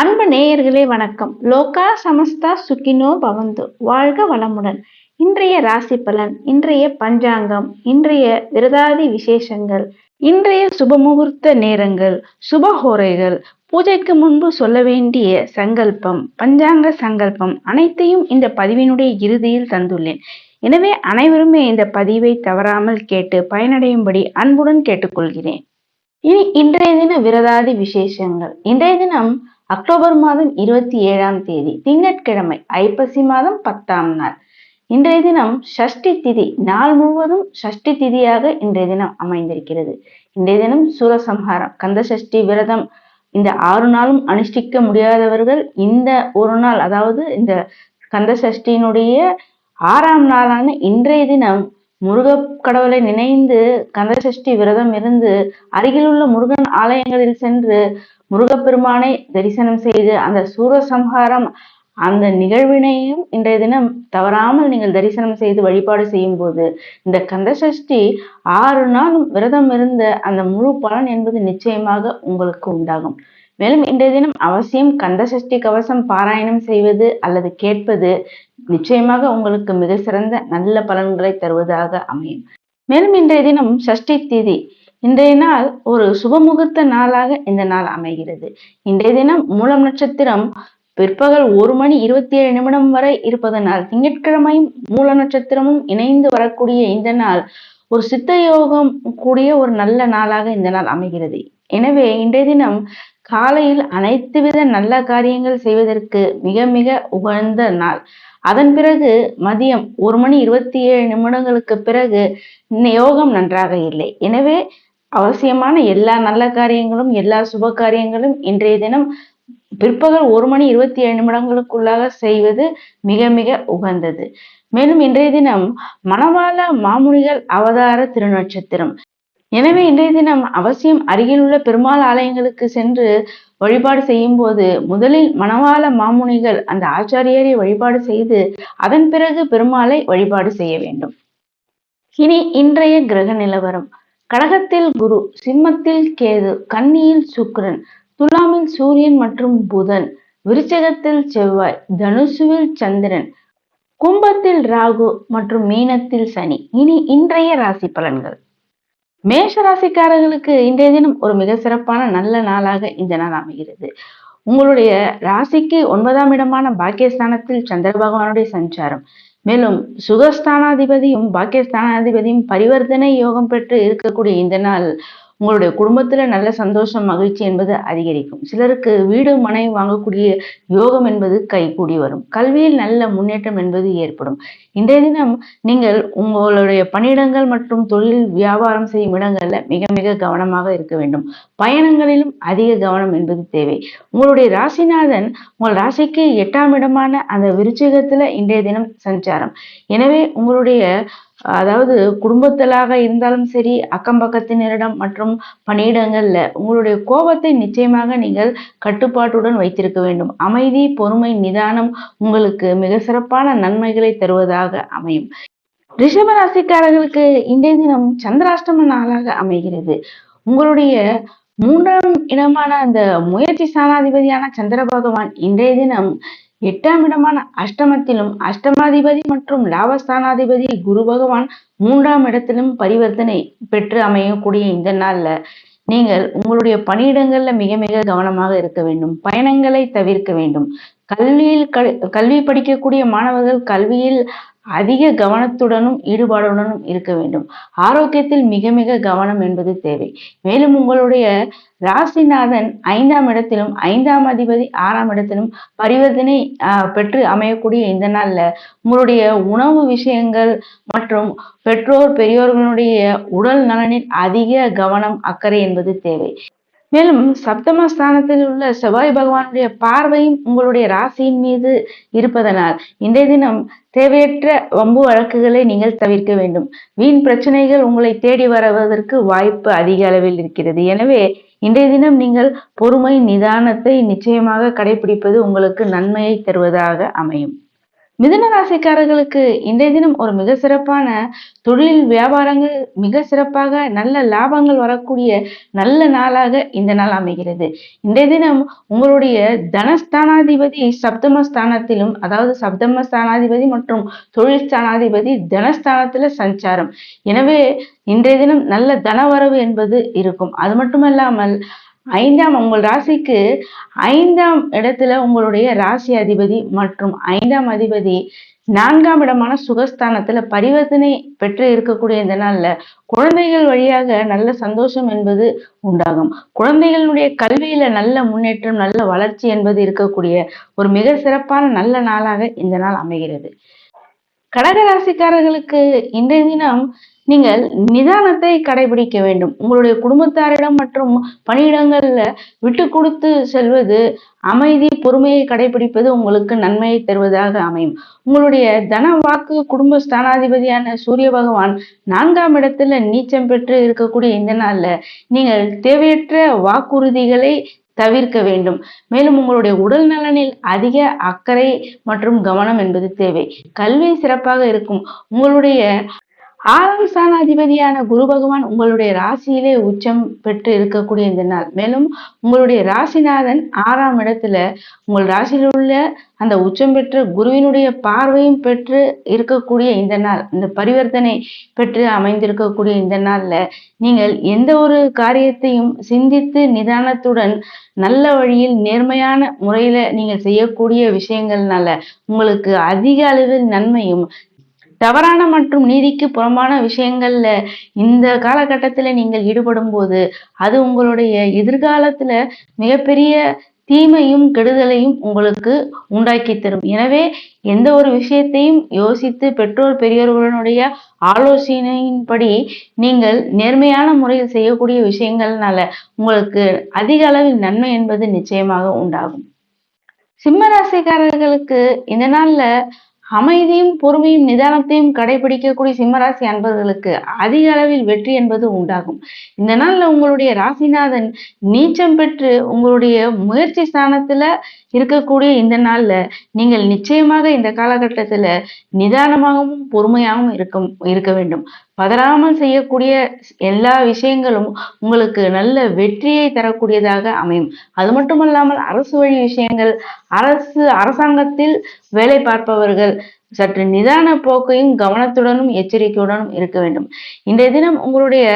அன்பு நேயர்களே வணக்கம். லோகா சமஸ்தா சுகினோ பவந்து. வாழ்க வளமுடன். இன்றைய ராசி பலன் இன்றைய பஞ்சாங்கம் இன்றைய விரதாதி விசேஷங்கள் இன்றைய சுபமுகூர்த்த நேரங்கள் சுபஹோரைகள் பூஜைக்கு முன்பு சொல்ல வேண்டிய சங்கல்பம் பஞ்சாங்க சங்கல்பம் அனைத்தையும் இந்த பதிவினுடைய இறுதியில் தந்துள்ளேன். எனவே அனைவருமே இந்த பதிவை தவறாமல் கேட்டு பயனடையும்படி அன்புடன் கேட்டுக்கொள்கிறேன். இனி இன்றைய தின விரதாதி விசேஷங்கள். இன்றைய தினம் அக்டோபர் மாதம் இருபத்தி ஏழாம் தேதி திங்கட்கிழமை ஐப்பசி மாதம் பத்தாம் நாள். இன்றைய தினம் சஷ்டி திதி நாள் முழுவதும் சஷ்டி திதியாக இன்றைய தினம் அமைந்திருக்கிறது. இன்றைய தினம் சூரசம்ஹாரம் கந்த சஷ்டி விரதம் இந்த ஆறு நாளும் அனுஷ்டிக்க முடியாதவர்கள் இந்த ஒரு நாள் அதாவது இந்த கந்த சஷ்டியினுடைய ஆறாம் நாளான இன்றைய தினம் முருக கடவுளை நினைந்து கந்தசஷ்டி விரதம் இருந்து அருகிலுள்ள முருகன் ஆலயங்களில் சென்று முருகப்பெருமானை தரிசனம் செய்து அந்த சூரசம்ஹாரம் அந்த நிகழ்வினையும் இன்றைய தினம் தவறாமல் நீங்கள் தரிசனம் செய்து வழிபாடு செய்யும் போது இந்த கந்தசஷ்டி ஆறு நாளும் விரதம் இருந்த அந்த முழு பலன் என்பது நிச்சயமாக உங்களுக்கு உண்டாகும். மேலும் இன்றைய தினம் அவசியம் கந்தசஷ்டி கவசம் பாராயணம் செய்வது அல்லது கேட்பது நிச்சயமாக உங்களுக்கு மிக சிறந்த நல்ல பலன்களை தருவதாக அமையும். மேலும் இன்றைய தினம் சஷ்டி திதி இன்றைய நாள் ஒரு சுபமுகூர்த்த நாளாக இந்த நாள் அமைகிறது. இன்றைய தினம் மூலம் நட்சத்திரம் பிற்பகல் ஒரு மணி இருபத்தி ஏழு நிமிடம் வரை இருப்பதனால் திங்கட்கிழமையும் மூல நட்சத்திரமும் இணைந்து வரக்கூடிய இந்த நாள் ஒரு சித்த யோகம் கூடிய ஒரு நல்ல நாளாக இந்த நாள் அமைகிறது. எனவே இன்றைய தினம் காலையில் அனைத்து வித நல்ல காரியங்கள் செய்வதற்கு மிக மிக உகழ்ந்த நாள். அதன் பிறகு மதியம் ஒரு மணி இருபத்தி ஏழு நிமிடங்களுக்கு பிறகு யோகம் நன்றாக இல்லை. எனவே அவசியமான எல்லா நல்ல காரியங்களும் எல்லா சுப காரியங்களும் இன்றைய தினம் பிற்பகல் ஒரு மணி இருபத்தி ஏழு நிமிடங்களுக்குள்ளாக செய்வது மிக மிக உகந்தது. மேலும் இன்றைய தினம் மணவாள மாமுனிகள் அவதார திருநட்சத்திரம். எனவே இன்றைய தினம் அவசியம் அருகில் உள்ள பெருமாள் ஆலயங்களுக்கு சென்று வழிபாடு செய்யும் போது முதலில் மணவாள மாமுனிகள் அந்த ஆச்சாரியரை வழிபாடு செய்து அதன் பிறகு பெருமாளை வழிபாடு செய்ய வேண்டும். இனி இன்றைய கிரக நிலவரம். கடகத்தில் குரு சிம்மத்தில் கேது கன்னியில் சுக்கரன் துலாமில் சூரியன் மற்றும் புதன் விருச்சகத்தில் செவ்வாய் தனுசுவில் சந்திரன் கும்பத்தில் ராகு மற்றும் மீனத்தில் சனி. இனி இன்றைய ராசி பலன்கள். மேஷ ராசிக்காரர்களுக்கு இன்றைய தினம் ஒரு மிக சிறப்பான நல்ல நாளாக இந்த நாள் அமைகிறது. உங்களுடைய ராசிக்கு ஒன்பதாம் இடமான பாக்கியஸ்தானத்தில் சந்திர பகவானுடைய சஞ்சாரம். மேலும் சுகஸ்தானாதிபதியும் பாக்கியஸ்தானாதிபதியும் பரிவர்த்தனை யோகம் பெற்று இருக்கக்கூடிய இந்த நாள் உங்களுடைய குடும்பத்துல நல்ல சந்தோஷம் மகிழ்ச்சி என்பது அதிகரிக்கும். சிலருக்கு வீடு மனை வாங்கக்கூடிய யோகம் என்பது கைகூடி வரும். கல்வியில் நல்ல முன்னேற்றம் என்பது ஏற்படும். இன்றைய தினம் நீங்கள் உங்களுடைய பணியிடங்கள் மற்றும் தொழில் வியாபாரம் செய்யும் இடங்கள்ல மிக மிக கவனமாக இருக்க வேண்டும். பயணங்களிலும் அதிக கவனம் என்பது தேவை. உங்களுடைய ராசிநாதன் உங்கள் ராசிக்கு எட்டாம் இடமான அந்த விருச்சிகத்துல இன்றைய தினம் சஞ்சாரம். எனவே உங்களுடைய அதாவது குடும்பத்திலாக இருந்தாலும் சரி அக்கம் பக்கத்தினரிடம் மற்றும் பணியிடங்கள்ல உங்களுடைய கோபத்தை நிச்சயமாக நீங்கள் கட்டுப்பாட்டுடன் வைத்திருக்க வேண்டும். அமைதி பொறுமை நிதானம் உங்களுக்கு மிக சிறப்பான நன்மைகளை தருவதாக அமையும். ரிஷப ராசிக்காரர்களுக்கு இன்றைய தினம் சந்திராஷ்டம நாளாக அமைகிறது. உங்களுடைய மூன்றாம் இடமான அந்த முயற்சி சாணாதிபதியான சந்திர பகவான் இன்றைய தினம் எட்டாம் இடமான அஷ்டமத்திலும் அஷ்டமாதிபதி மற்றும் லாபஸ்தானாதிபதி குரு பகவான் மூன்றாம் இடத்திலும் பரிவர்த்தனை பெற்று அமையக்கூடிய இந்த நாள்ல நீங்கள் உங்களுடைய பணியிடங்கள்ல மிக மிக கவனமாக இருக்க வேண்டும். பயணங்களை தவிர்க்க வேண்டும். கல்வியில் கல்வி படிக்கக்கூடிய மாணவர்கள் கல்வியில் அதிக கவனத்துடனும் ஈடுபாடுடனும் இருக்க வேண்டும். ஆரோக்கியத்தில் மிக மிக கவனம் என்பது தேவை. மேலும் உங்களுடைய ராசிநாதன் ஐந்தாம் இடத்திலும் ஐந்தாம் அதிபதி ஆறாம் இடத்திலும் பரிவர்த்தனை பெற்று அமையக்கூடிய இந்த நாள்ல உங்களுடைய உணவு விஷயங்கள் மற்றும் பெற்றோர் பெரியோர்களுடைய உடல் நலனில் அதிக கவனம் அக்கறை என்பது தேவை. மேலும் சப்தமஸ்தானத்தில் உள்ள செவ்வாய் பகவானுடைய பார்வையும் உங்களுடைய ராசியின் மீது இருப்பதனால் இன்றைய தினம் தேவையற்ற வம்பு வழக்குகளை நீங்கள் தவிர்க்க வேண்டும். வீண் பிரச்சனைகள் உங்களை தேடி வருவதற்கு வாய்ப்பு அதிக அளவில் இருக்கிறது. எனவே இன்றைய தினம் நீங்கள் பொறுமை நிதானத்தை நிச்சயமாக கடைபிடிப்பது உங்களுக்கு நன்மையை தருவதாக அமையும். மிதன ராசிக்காரர்களுக்கு இன்றைய தினம் ஒரு மிக சிறப்பான தொழில் வியாபாரங்கள் மிக சிறப்பாக நல்ல லாபங்கள் வரக்கூடிய நல்ல நாளாக இந்த நாள் அமைகிறது. இன்றைய தினம் உங்களுடைய தனஸ்தானாதிபதி சப்தம ஸ்தானத்திலும் அதாவது சப்தம ஸ்தானாதிபதி மற்றும் தொழில் ஸ்தானாதிபதி தனஸ்தானத்துல சஞ்சாரம். எனவே இன்றைய தினம் நல்ல தனவரவு என்பது இருக்கும். அது மட்டுமல்லாமல் ஐந்தாம் உங்கள் ராசிக்கு ஐந்தாம் இடத்துல உங்களுடைய ராசி அதிபதி மற்றும் ஐந்தாம் அதிபதி நான்காம் இடமான சுகஸ்தானத்துல பரிவர்த்தனை பெற்று இருக்கக்கூடிய இந்த நாள்ல குழந்தைகள் வழியாக நல்ல சந்தோஷம் என்பது உண்டாகும். குழந்தைகளுடைய கல்வியில நல்ல முன்னேற்றம் நல்ல வளர்ச்சி என்பது இருக்கக்கூடிய ஒரு மிக சிறப்பான நல்ல நாளாக இந்த நாள் அமைகிறது. கடகராசிக்காரர்களுக்கு இன்றைய தினம் நீங்கள் நிதானத்தை கடைபிடிக்க வேண்டும். உங்களுடைய குடும்பத்தாரிடம் மற்றும் பணியிடங்கள்ல விட்டு கொடுத்து செல்வது அமைதி பொறுமையை கடைபிடிப்பது உங்களுக்கு நன்மையை தருவதாக அமையும். உங்களுடைய தன வாக்கு குடும்ப ஸ்தானாதிபதியான சூரிய பகவான் நான்காம் இடத்துல நீச்சம் பெற்று இருக்கக்கூடிய இந்த நாள்ல நீங்கள் தேவையற்ற வாக்குறுதிகளை தவிர்க்க வேண்டும். மேலும் உங்களுடைய உடல் நலனில் அதிக அக்கறை மற்றும் கவனம் என்பது தேவை. கல்வி சிறப்பாக இருக்கும். உங்களுடைய ஆறாம் ஸ்தானாதிபதியான குரு பகவான் உங்களுடைய ராசியிலே உச்சம் பெற்று இருக்கக்கூடிய இந்த நாள். மேலும் உங்களுடைய ராசிநாதன் ஆறாம் இடத்துல உங்கள் ராசியில் உள்ள அந்த உச்சம் பெற்ற குருவினுடைய பார்வையும் பெற்று இருக்கக்கூடிய இந்த நாள் இந்த பரிவர்த்தனை பெற்று அமைந்திருக்கக்கூடிய இந்த நாள்ல நீங்கள் எந்த ஒரு காரியத்தையும் சிந்தித்து நிதானத்துடன் நல்ல வழியில் நேர்மையான முறையில நீங்கள் செய்யக்கூடிய விஷயங்கள்னால உங்களுக்கு அதிக அளவில் நன்மையும் தவறான மற்றும் நீதிக்கு புறம்பான விஷயங்கள்ல இந்த காலகட்டத்துல நீங்கள் ஈடுபடும் போது அது உங்களுடைய எதிர்காலத்துல மிகப்பெரிய தீமையும் கெடுதலையும் உங்களுக்கு உண்டாக்கி தரும். எனவே எந்த ஒரு விஷயத்தையும் யோசித்து பெற்றோர் பெரியவர்களுடைய ஆலோசனையின்படி நீங்கள் நேர்மையான முறையில் செய்யக்கூடிய விஷயங்கள்னால உங்களுக்கு அதிக அளவில் நன்மை என்பது நிச்சயமாக உண்டாகும். சிம்ம ராசிக்காரர்களுக்கு இந்த நாள்ல அமைதியும் பொறுமையும் நிதானத்தையும் கடைபிடிக்கக்கூடிய சிம்மராசி அன்பர்களுக்கு அதிக அளவில் வெற்றி என்பது உண்டாகும். இந்த நாள்ல உங்களுடைய ராசிநாதன் நீச்சம் பெற்று உங்களுடைய முயற்சி ஸ்தானத்துல இருக்கக்கூடிய இந்த நாள்ல நீங்கள் நிச்சயமாக இந்த காலகட்டத்துல நிதானமாகவும் பொறுமையாகவும் இருக்கும் இருக்க வேண்டும். பதறாமல் செய்யக்கூடிய எல்லா விஷயங்களும் உங்களுக்கு நல்ல வெற்றியை தரக்கூடியதாக அமையும். அது மட்டுமல்லாமல் அரசு வழி விஷயங்கள் அரசு அரசாங்கத்தில் வேலை பார்ப்பவர்கள் சற்று நிதான போக்கையும் கவனத்துடனும் எச்சரிக்கையுடனும் இருக்க வேண்டும். இன்றைய தினம் உங்களுடைய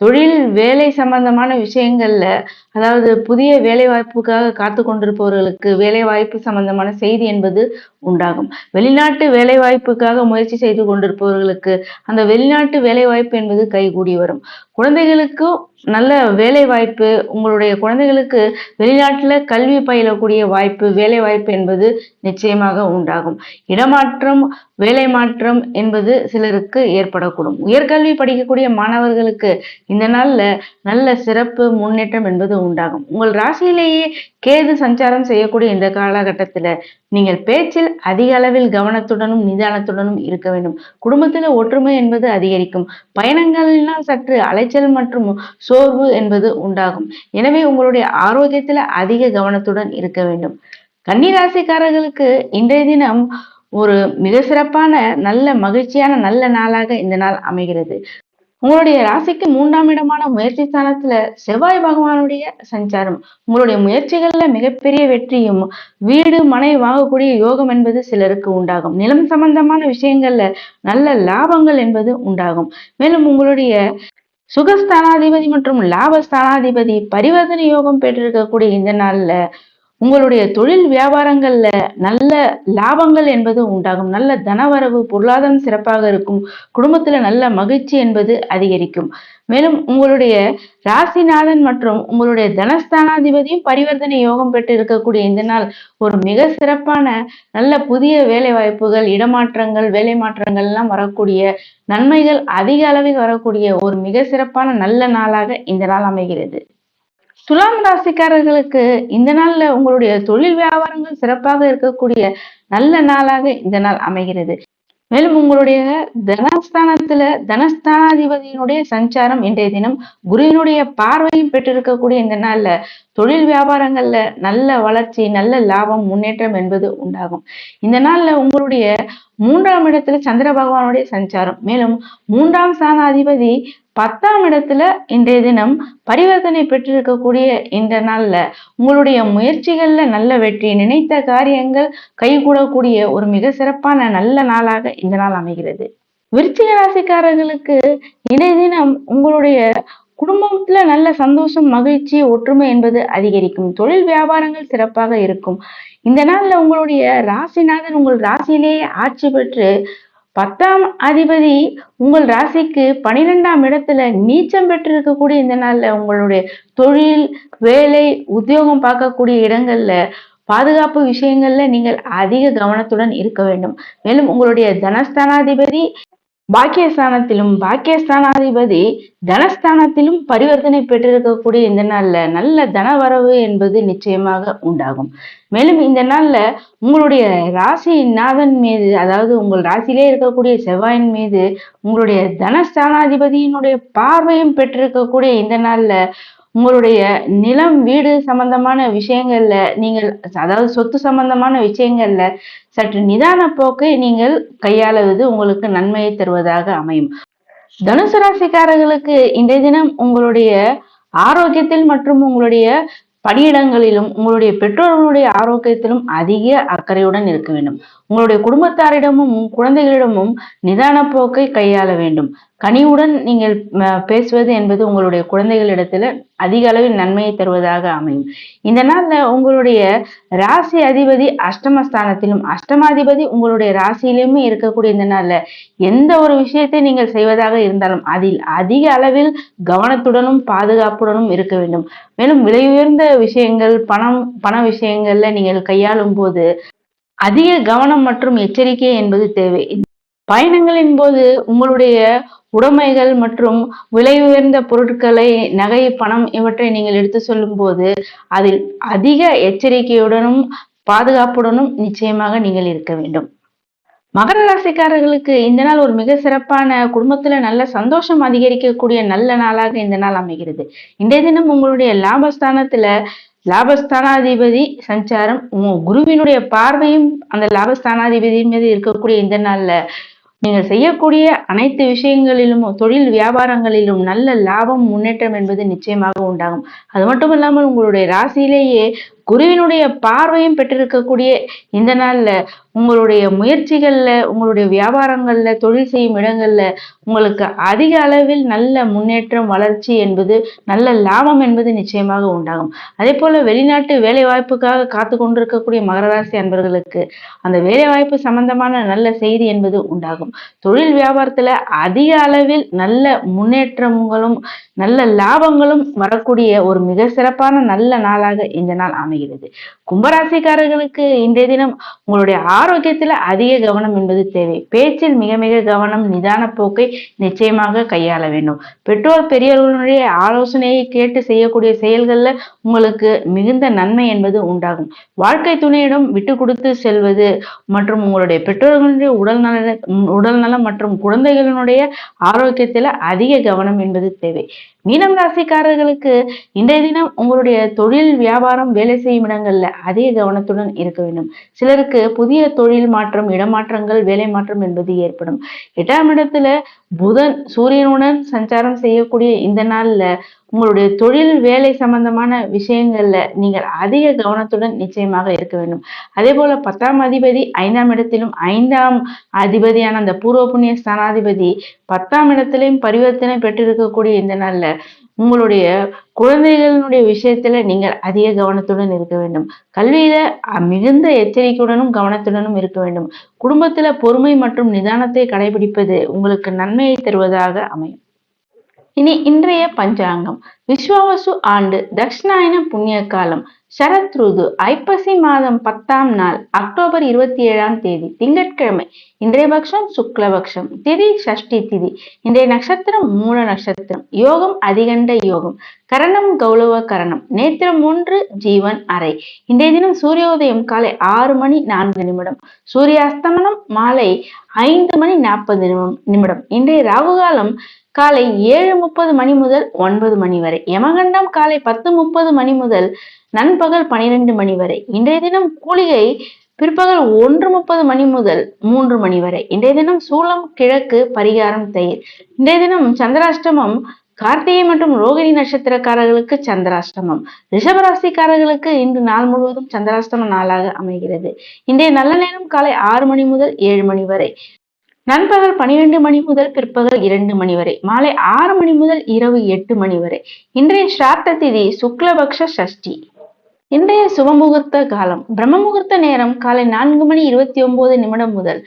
தொழில் வேலை சம்பந்தமான விஷயங்கள்ல அதாவது புதிய வேலை வாய்ப்புக்காக காத்து கொண்டிருப்பவர்களுக்கு வேலை வாய்ப்பு சம்பந்தமான செய்தி என்பது உண்டாகும். வெளிநாட்டு வேலை வாய்ப்புக்காக முயற்சி செய்து கொண்டிருப்பவர்களுக்கு அந்த வெளிநாட்டு வேலை வாய்ப்பு என்பது கைகூடி வரும். குழந்தைகளுக்கும் நல்ல வேலை வாய்ப்பு உங்களுடைய குழந்தைகளுக்கு வெளிநாட்டில் கல்வி பயிலக்கூடிய வாய்ப்பு வேலை வாய்ப்பு என்பது நிச்சயமாக உண்டாகும். இடமாற்றம் வேலை மாற்றம் என்பது சிலருக்கு ஏற்படக்கூடும். உயர்கல்வி படிக்கக்கூடிய மாணவர்களுக்கு இந்த நாள்ல நல்ல சிறப்பு முன்னேற்றம் என்பது உண்டாகும். உங்கள் ராசியிலேயே கேது சஞ்சாரம் செய்யக்கூடிய இந்த காலகட்டத்துல நீங்கள் பேச்சில் அதிக அளவில் கவனத்துடனும் நிதானத்துடனும் இருக்க வேண்டும். குடும்பத்துல ஒற்றுமை என்பது அதிகரிக்கும். பயணங்களினால் சற்று அலைச்சல் மற்றும் சோர்வு என்பது உண்டாகும். எனவே உங்களுடைய ஆரோக்கியத்துல அதிக கவனத்துடன் இருக்க வேண்டும். கன்னிராசிக்காரர்களுக்கு இன்றைய தினம் ஒரு மிக சிறப்பான நல்ல மகிழ்ச்சியான நல்ல நாளாக இந்த நாள் அமைகிறது. உங்களுடைய ராசிக்கு மூன்றாம் இடமான முயற்சி ஸ்தானத்துல செவ்வாய் பகவானுடைய சஞ்சாரம். உங்களுடைய முயற்சிகள்ல மிகப்பெரிய வெற்றியும் வீடு மனை வாங்கக்கூடிய யோகம் என்பது சிலருக்கு உண்டாகும். நிலம் சம்பந்தமான விஷயங்கள்ல நல்ல லாபங்கள் என்பது உண்டாகும். மேலும் உங்களுடைய சுகஸ்தானாதிபதி மற்றும் லாபஸ்தானாதிபதி பரிவர்த்தனை யோகம் பெற்றிருக்கக்கூடிய இந்த நாள்ல உங்களுடைய தொழில் வியாபாரங்கள்ல நல்ல லாபங்கள் என்பது உண்டாகும். நல்ல தனவரவு பொருளாதாரம் சிறப்பாக இருக்கும். குடும்பத்துல நல்ல மகிழ்ச்சி என்பது அதிகரிக்கும். மேலும் உங்களுடைய ராசிநாதன் மற்றும் உங்களுடைய தனஸ்தானாதிபதியும் பரிவர்த்தனை யோகம் பெற்று இருக்கக்கூடிய இந்த நாள் ஒரு மிக சிறப்பான நல்ல புதிய வேலை வாய்ப்புகள் இடமாற்றங்கள் வேலை மாற்றங்கள் எல்லாம் வரக்கூடிய நன்மைகள் அதிக அளவில் வரக்கூடிய ஒரு மிக சிறப்பான நல்ல நாளாக இந்த நாள் அமைகிறது. துலாம் ராசிக்காரர்களுக்கு இந்த நாள்ல உங்களுடைய தொழில் வியாபாரங்கள் சிறப்பாக இருக்கக்கூடிய நல்ல நாளாக இந்த நாள் அமைகிறது. மேலும் உங்களுடைய தனஸ்தானத்துல தனஸ்தானாதிபதியினுடைய சஞ்சாரம் இன்றைய தினம் குருவினுடைய பார்வையும் பெற்றிருக்கக்கூடிய இந்த நாள்ல தொழில் வியாபாரங்கள்ல நல்ல வளர்ச்சி நல்ல லாபம் முன்னேற்றம் என்பது உண்டாகும். இந்த நாள்ல உங்களுடைய மூன்றாம் இடத்துல சந்திர பகவானுடைய சஞ்சாரம். மேலும் மூன்றாம் ஸ்தானாதிபதி பத்தாம் இடத்துல இன்றைய தினம் பரிவர்த்தனை பெற்றிருக்கக்கூடிய இந்த நாள்ல உங்களுடைய முயற்சிகள்ல நல்ல வெற்றி நினைத்த காரியங்கள் கைகூடக்கூடிய ஒரு மிக சிறப்பான நல்ல நாளாக இந்த நாள் அமைகிறது. விருச்சிக ராசிக்காரர்களுக்கு இன்றைய தினம் உங்களுடைய குடும்பத்துல நல்ல சந்தோஷம் மகிழ்ச்சி ஒற்றுமை என்பது அதிகரிக்கும். தொழில் வியாபாரங்கள் சிறப்பாக இருக்கும். இந்த நாள்ல உங்களுடைய ராசிநாதன் உங்கள் ராசியிலேயே ஆட்சி பெற்று பத்தாம் அதிபதி உங்கள் ராசிக்கு பனிரெண்டாம் இடத்துல நீச்சம் பெற்றிருக்கக்கூடிய இந்த நாள்ல உங்களுடைய தொழில் வேலை உத்தியோகம் பார்க்கக்கூடிய இடங்கள்ல பாதுகாப்பு விஷயங்கள்ல நீங்கள் அதிக கவனத்துடன் இருக்க வேண்டும். மேலும் உங்களுடைய தனஸ்தானாதிபதி பாக்கியஸ்தானத்திலும் பாக்கியஸ்தானாதிபதி தனஸ்தானத்திலும் பரிவர்த்தனை பெற்றிருக்கக்கூடிய இந்த நாள்ல நல்ல தனவரவு என்பது நிச்சயமாக உண்டாகும். மேலும் இந்த நாள்ல உங்களுடைய ராசி நாதன் மீது அதாவது உங்கள் ராசியிலே இருக்கக்கூடிய செவ்வாயின் மீது உங்களுடைய தனஸ்தானாதிபதியினுடைய பார்வையும் பெற்றிருக்கக்கூடிய இந்த நாள்ல உங்களுடைய நிலம் வீடு சம்பந்தமான விஷயங்கள்ல நீங்கள் அதாவது சொத்து சம்பந்தமான விஷயங்கள்ல சற்று நிதான போக்கை நீங்கள் கையாளுவது உங்களுக்கு நன்மையை தருவதாக அமையும். தனுசு ராசிக்காரர்களுக்கு இன்றைய தினம் உங்களுடைய ஆரோக்கியத்தில் மற்றும் உங்களுடைய பணியிடங்களிலும் உங்களுடைய பெற்றோர்களுடைய ஆரோக்கியத்திலும் அதிக அக்கறையுடன் இருக்க வேண்டும். உங்களுடைய குடும்பத்தாரிடமும் குழந்தைகளிடமும் நிதான போக்கை கையாள வேண்டும். கனிவுடன் நீங்கள் பேசுவது என்பது உங்களுடைய குழந்தைகளிடத்துல அதிக அளவில் நன்மையை தருவதாக அமையும். இந்த நாள்ல உங்களுடைய ராசி அதிபதி அஷ்டமஸ்தானத்திலும் அஷ்டமாதிபதி உங்களுடைய ராசியிலுமே இருக்கக்கூடிய இந்த நாள்ல எந்த ஒரு விஷயத்தை நீங்கள் செய்வதாக இருந்தாலும் அதில் அதிக அளவில் கவனத்துடனும் பாதுகாப்புடனும் இருக்க வேண்டும். மேலும் விலை உயர்ந்த விஷயங்கள் பணம் பண விஷயங்கள்ல நீங்கள் கையாளும் போது அதிக கவனம் மற்றும் எச்சரிக்கை என்பது தேவை. பயணங்களின் போது உங்களுடைய உடைமைகள் மற்றும் விலை உயர்ந்த பொருட்களை நகை பணம் இவற்றை நீங்கள் எடுத்து சொல்லும் போது அதில் அதிக எச்சரிக்கையுடனும் பாதுகாப்புடனும் நிச்சயமாக நீங்கள் இருக்க வேண்டும். மகர ராசிக்காரர்களுக்கு இந்த நாள் ஒரு மிக சிறப்பான குடும்பத்துல நல்ல சந்தோஷம் அதிகரிக்கக்கூடிய நல்ல நாளாக இந்த நாள் அமைகிறது. இன்றைய தினம் உங்களுடைய லாபஸ்தானத்துல லாபஸ்தானாதிபதி சஞ்சாரம் குருவினுடைய பார்வையும் அந்த லாபஸ்தானாதிபதியின் மீது இருக்கக்கூடிய இந்த நாள்ல நீங்கள் செய்யக்கூடிய அனைத்து விஷயங்களிலும் தொழில் வியாபாரங்களிலும் நல்ல லாபம் முன்னேற்றம் என்பது நிச்சயமாக உண்டாகும். அது மட்டும் இல்லாமல் உங்களுடைய ராசியிலேயே குருவினுடைய பார்வையும் பெற்றிருக்கக்கூடிய இந்த நாளில் உங்களுடைய முயற்சிகளில் உங்களுடைய வியாபாரங்களில் தொழில் செய்யும் இடங்களில் உங்களுக்கு அதிக அளவில் நல்ல முன்னேற்றம் வளர்ச்சி என்பது நல்ல லாபம் என்பது நிச்சயமாக உண்டாகும். அதே போல் வெளிநாட்டு வேலை வாய்ப்புக்காக காத்து கொண்டிருக்கக்கூடிய மகர ராசி அன்பர்களுக்கு அந்த வேலை வாய்ப்பு சம்பந்தமான நல்ல செய்தி என்பது உண்டாகும். தொழில் வியாபாரத்தில் அதிக அளவில் நல்ல முன்னேற்றங்களும் நல்ல லாபங்களும் வரக்கூடிய ஒரு மிக சிறப்பான நல்ல நாளாக இந்த நாள் அமையும். அமைகிறது கும்பராசிக்காரர்களுக்கு இன்றைய தினம் உங்களுடைய ஆரோக்கியத்துல அதிக கவனம் என்பது தேவை. பேச்சில் மிக மிக கவனம் நிதான போக்கை நிச்சயமாக கையாள வேண்டும். பெற்றோர் பெரியவர்களுடைய ஆலோசனையை கேட்டு செய்யக்கூடிய செயல்கள்ல உங்களுக்கு மிகுந்த நன்மை என்பது உண்டாகும். வாழ்க்கை துணையிடம் விட்டு கொடுத்து செல்வது மற்றும் உங்களுடைய பெற்றோர்களுடைய உடல் நல உடல் நலம் மற்றும் குழந்தைகளினுடைய ஆரோக்கியத்துல அதிக கவனம் என்பது தேவை. மீனம் ராசிக்காரர்களுக்கு இன்றைய தினம் உங்களுடைய தொழில் வியாபாரம் வேலை செய்யும் இடங்கள்ல அதிக கவனத்துடன் இருக்க வேண்டும். சிலருக்கு புதிய தொழில் மாற்றம் இடமாற்றங்கள் வேலை மாற்றம் என்பது ஏற்படும். எட்டாம் இடத்துல புதன் சூரியனுடன் சஞ்சாரம் செய்யக்கூடிய இந்த நாள்ல உங்களுடைய தொழில் வேலை சம்பந்தமான விஷயங்கள்ல நீங்கள் அதிக கவனத்துடன் நிச்சயமாக இருக்க வேண்டும். அதே போல பத்தாம் அதிபதி ஐந்தாம் இடத்திலும் ஐந்தாம் அதிபதியான அந்த பூர்வ புண்ணிய ஸ்தானாதிபதி பத்தாம் இடத்திலையும் பரிவர்த்தனை பெற்றிருக்கக்கூடிய இந்த நாள்ல உங்களுடைய குழந்தைகளினுடைய விஷயத்துல நீங்கள் அதிக கவனத்துடன் இருக்க வேண்டும். கல்வியில மிகுந்த எச்சரிக்கையுடனும் கவனத்துடனும் இருக்க வேண்டும். குடும்பத்துல பொறுமை மற்றும் நிதானத்தை கடைபிடிப்பது உங்களுக்கு நன்மையை தருவதாக அமையும். இனி இன்றைய பஞ்சாங்கம். விஸ்வாவசு ஆண்டு தக்ஷணாயன புண்ணிய காலம் சரத் ருது ஐப்பசி மாதம் பத்தாம் நாள் அக்டோபர் இருபத்தி ஏழாம் தேதி திங்கட்கிழமை. இன்றைய பக்ஷம் சுக்லபக்ஷம் திதி சஷ்டி திதி. இன்றைய நட்சத்திரம் மூல நட்சத்திரம். யோகம் அதிகண்ட யோகம். கரணம் கௌரவ கரணம். நேத்திரம் ஒன்று ஜீவன் அறை. இன்றைய தினம் சூரியோதயம் காலை ஆறு மணி நான்கு நிமிடம். சூரிய அஸ்தமனம் மாலை ஐந்து மணி நாற்பது நிமிடம். இன்றைய ராகுகாலம் காலை ஏழு முப்பது மணி முதல் ஒன்பது மணி வரை. யமகண்டம் காலை பத்து முப்பது மணி முதல் நண்பகல் பனிரெண்டு மணி வரை. இன்றைய தினம் கூலிகை பிற்பகல் ஒன்று முப்பது மணி முதல் மூன்று மணி வரை. இன்றைய தினம் சூளம் கிழக்கு பரிகாரம் தயிர். இன்றைய தினம் சந்திராஷ்டமம் கார்த்திகை மற்றும் ரோகிணி நட்சத்திரக்காரர்களுக்கு சந்திராஷ்டமம். ரிஷபராசிக்காரர்களுக்கு இன்று நாள் முழுவதும் சந்திராஷ்டம நாளாக அமைகிறது. இன்றைய நல்ல நேரம் காலை ஆறு மணி முதல் ஏழு மணி வரை. நண்பகல் பனிரெண்டு மணி முதல் பிற்பகல் இரண்டு மணி வரை மாலை ஆறு மணி முதல் இரவு எட்டு மணி வரை. இன்றைய ஸ்ராத்த திதி சுக்லபக்ஷ சஷ்டி இன்றைய சுபமுகூர்த்த காலம். பிரம்ம முகூர்த்த நேரம் காலை நான்கு மணி இருபத்தி ஒன்பது நிமிடம் முதல்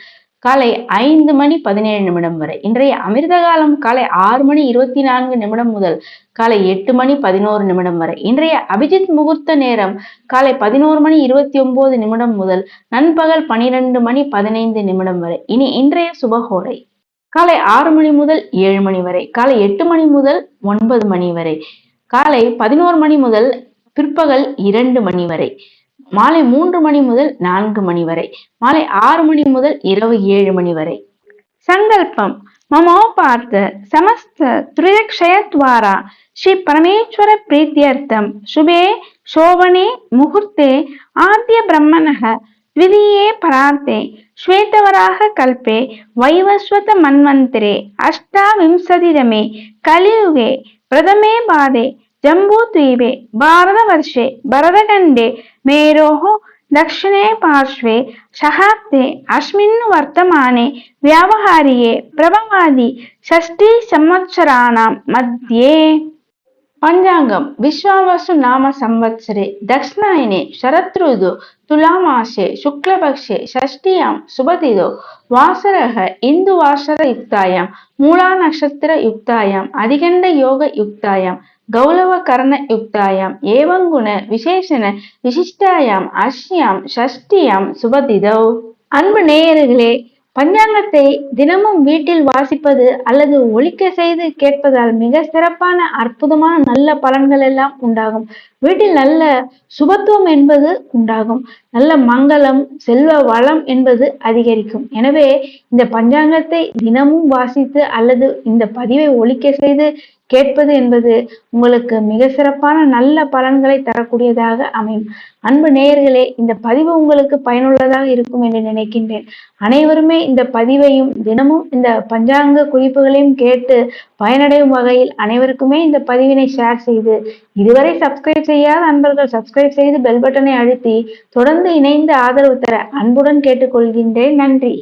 காலை ஐந்து மணி பதினேழு நிமிடம் வரை. இன்றைய அமிர்த காலம் காலை ஆறு மணி இருபத்தி நான்கு நிமிடம் முதல் காலை எட்டு மணி பதினோரு நிமிடம் வரை. இன்றைய அபிஜித் முகூர்த்த நேரம் காலை பதினோரு மணி இருபத்தி ஒன்பது நிமிடம் முதல் நண்பகல் பனிரெண்டு மணி பதினைந்து நிமிடம் வரை. இனி இன்றைய சுபகோரை காலை ஆறு மணி முதல் ஏழு மணி வரை. காலை எட்டு மணி முதல் ஒன்பது மணி வரை. காலை பதினோரு மணி முதல் பிற்பகல் இரண்டு மணி வரை. மாலை மூன்று மணி முதல் நான்கு மணி வரை மாலை ஆறு மணி முதல் இரவு ஏழு மணி வரை. சங்கல்பம். மமோபார்த்த சமஸ்த த்ரிதக்ஷயத்வாரா ஸ்ரீ பரமேஸ்வர பிரீத்தியர்த்தம். சுபே சோபனே முகூர்த்தே ஆத்திய பிரம்மணக த்விதியே பரார்த்தே. ஸ்வேதவராக கல்பே வைவஸ்வத மன்வந்தரே. அஷ்டாவிம்சதிரமே கலியுகே. பிரதமே பாதே. जम्बूद्वीपे भारतवर्षे भरतखण्डे मेरोः दक्षिणे पार्श्वे शहाब्दे अस्मिन् वर्तमाने व्यावहारिये प्रभवादि षष्टिसंवत्सराणां मध्ये पञ्चाङ्गं विश्वावसुनाम संवत्सरे दक्षिणायने शरदृतु तुलामासे शुक्लपक्षे षष्ट्यां सुभतिदो वासरः इन्दुवासरयुक्तायां मूलानक्षत्रयुक्तायाम् अधिखण्डयोगयुक्तायां யுக்தாயாம் கௌரவ கரண யுக்தாயாம் ஏவங்குண விசேஷன விசிஷ்டாயாம் அஷ்யாம் ஷஷ்டியாம் சுபதிதோ. அன்பு நேயர்களே பஞ்சாங்கத்தை தினமும் வீட்டில் வாசிப்பது அல்லது ஒழிக்க செய்து கேட்பதால் மிக சிறப்பான அற்புதமான நல்ல பலன்கள் எல்லாம் உண்டாகும். வீட்டில் நல்ல சுபத்துவம் என்பது உண்டாகும். நல்ல மங்களம் செல்வ வளம் என்பது அதிகரிக்கும். எனவே இந்த பஞ்சாங்கத்தை தினமும் வாசித்து அல்லது இந்த பதிவை ஒழிக்க செய்து கேட்பது என்பது உங்களுக்கு மிக சிறப்பான நல்ல பலன்களை தரக்கூடியதாக அமையும். அன்பு நேயர்களே இந்த பதிவு உங்களுக்கு பயனுள்ளதாக இருக்கும் என்று நினைக்கின்றேன். அனைவருமே இந்த பதிவையும் தினமும் இந்த பஞ்சாங்க குறிப்புகளையும் கேட்டு பயனடையும் வகையில் அனைவருக்குமே இந்த பதிவினை ஷேர் செய்து இதுவரை சப்ஸ்கிரைப் செய்யாத அன்பர்கள் சப்ஸ்கிரைப் செய்து பெல் பட்டனை அழுத்தி தொடர்ந்து இணைந்து ஆதரவு தர அன்புடன் கேட்டுக்கொள்கின்றேன். நன்றி.